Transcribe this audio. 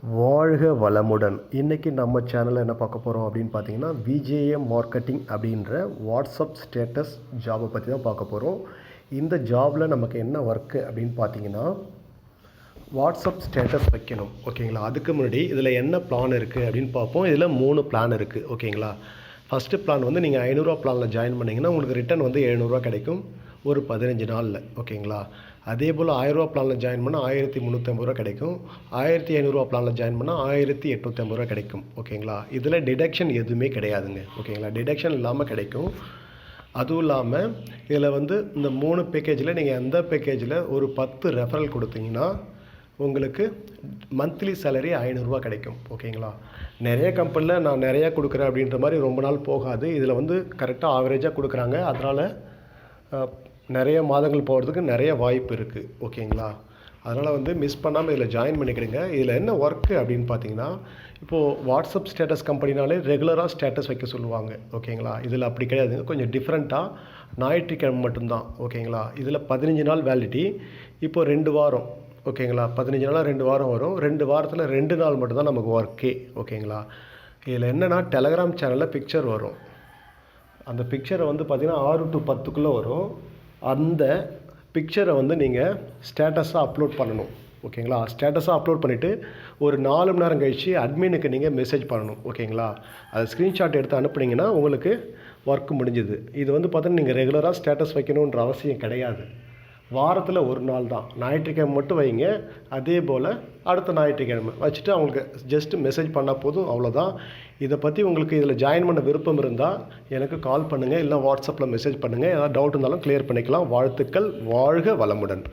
வாழ்க வளமுடன். இன்றைக்கி நம்ம சேனலில் என்ன பார்க்க போகிறோம் அப்படின்னு பார்த்தீங்கன்னா விஜேஎம் மார்க்கெட்டிங் அப்படின்ற வாட்ஸ்அப் ஸ்டேட்டஸ் ஜாபை பற்றி தான் பார்க்க போகிறோம் இந்த ஜாபில் நமக்கு என்ன ஒர்க்கு அப்படின்னு பார்த்தீங்கன்னா வாட்ஸ்அப் ஸ்டேட்டஸ் வைக்கணும். ஓகேங்களா? அதுக்கு முன்னாடி இதில் என்ன பிளான் இருக்குது அப்படின்னு பார்ப்போம். இதில் மூணு பிளான் இருக்குது ஓகேங்களா? ஃபஸ்ட்டு பிளான் வந்து நீங்கள் ஐநூறுரூவா பிளானில் ஜாயின் பண்ணிங்கன்னா உங்களுக்கு ரிட்டர்ன் வந்து எழுநூறுவா கிடைக்கும். ஒரு பதினஞ்சு நாளில் ஓகேங்களா? அதே போல் ஆயிரரூவா பிளானில் ஜாயின் பண்ணால் ஆயிரத்தி முந்நூற்றம்பது ரூபா கிடைக்கும். ஆயிரத்தி ஐநூறுரூவா பிளானில் ஜாயின் பண்ணால் ஆயிரத்தி எட்நூற்றம்பது ரூபா கிடைக்கும் ஓகேங்களா? இதில் டிடக்ஷன் எதுவுமே கிடையாதுங்க ஓகேங்களா? டிடக்ஷன் இல்லாமல் கிடைக்கும். அதுவும் இல்லாமல் இதில் வந்து இந்த மூணு பேக்கேஜில் நீங்கள் எந்த பேக்கேஜில் ஒரு பத்து ரெஃபரல் கொடுத்தீங்கன்னா உங்களுக்கு மந்த்லி சேலரி ஐநூறுரூவா கிடைக்கும் ஓகேங்களா? நிறைய கம்பெனியில் நான் நிறையா கொடுக்குறேன் அப்படின்ற மாதிரி ரொம்ப நாள் போகாது. இதில் வந்து கரெக்டாக ஆவரேஜாக கொடுக்குறாங்க. அதனால் நிறைய மாதங்கள் போகிறதுக்கு நிறைய வாய்ப்பு இருக்குது ஓகேங்களா? அதனால் வந்து மிஸ் பண்ணாமல் இதில் ஜாயின் பண்ணிக்கிடுங்க. இதில் என்ன ஒர்க்கு அப்படின்னு பார்த்தீங்கன்னா இப்போது வாட்ஸ்அப் ஸ்டேட்டஸ் கம்பெனினாலே ரெகுலராக ஸ்டேட்டஸ் வைக்க சொல்லுவாங்க ஓகேங்களா? இதில் அப்படி கிடையாதுங்க கொஞ்சம் டிஃப்ரெண்ட்டாக ஞாயிற்றுக்கிழமை மட்டும்தான் ஓகேங்களா? இதில் பதினஞ்சு நாள் வேலிடிட்டி இப்போது ரெண்டு வாரம் ஓகேங்களா? பதினஞ்சு நாளாக ரெண்டு வாரம் வரும். ரெண்டு வாரத்தில் ரெண்டு நாள் மட்டும்தான் நமக்கு ஒர்க்கே ஓகேங்களா? இதில் என்னென்னா டெலகிராம் சேனலில் பிக்சர் வரும். அந்த பிக்சரை வந்து பார்த்திங்கன்னா ஆறு டு பத்துக்குள்ளே வரும். அந்த பிக்சரை வந்து நீங்கள் ஸ்டேட்டஸாக அப்லோட் பண்ணணும். ஓகேங்களா ஸ்டேட்டஸாக அப்லோட் பண்ணிவிட்டு ஒரு நாலு மணி நேரம் கழித்து அட்மினுக்கு நீங்கள் மெசேஜ் பண்ணணும். ஓகேங்களா அது ஸ்க்ரீன்ஷாட் எடுத்து அனுப்புனீங்கன்னா உங்களுக்கு ஒர்க் முடிஞ்சுது. இது வந்து பார்த்தீங்கன்னா நீங்கள் ரெகுலராக ஸ்டேட்டஸ் வைக்கணுன்ற அவசியம் கிடையாது. வாரத்தில் ஒரு நாள் தான். ஞாயிற்றுக்கிழமை மட்டும் வைங்க. அதே போல் அடுத்த ஞாயிற்றுக்கிழமை வச்சுட்டு அவங்களுக்கு ஜஸ்ட் மெசேஜ் பண்ணால் போதும். அவ்வளோதான் இதை பற்றி உங்களுக்கு இதில் ஜாயின் பண்ண விருப்பம் இருந்தால் எனக்கு கால் பண்ணுங்கள் இல்லை வாட்ஸ்அப்பில் மெசேஜ் பண்ணுங்கள் ஏதாவது டவுட் இருந்தாலும் க்ளியர் பண்ணிக்கலாம். வாழ்த்துக்கள். வாழ்க வளமுடன்.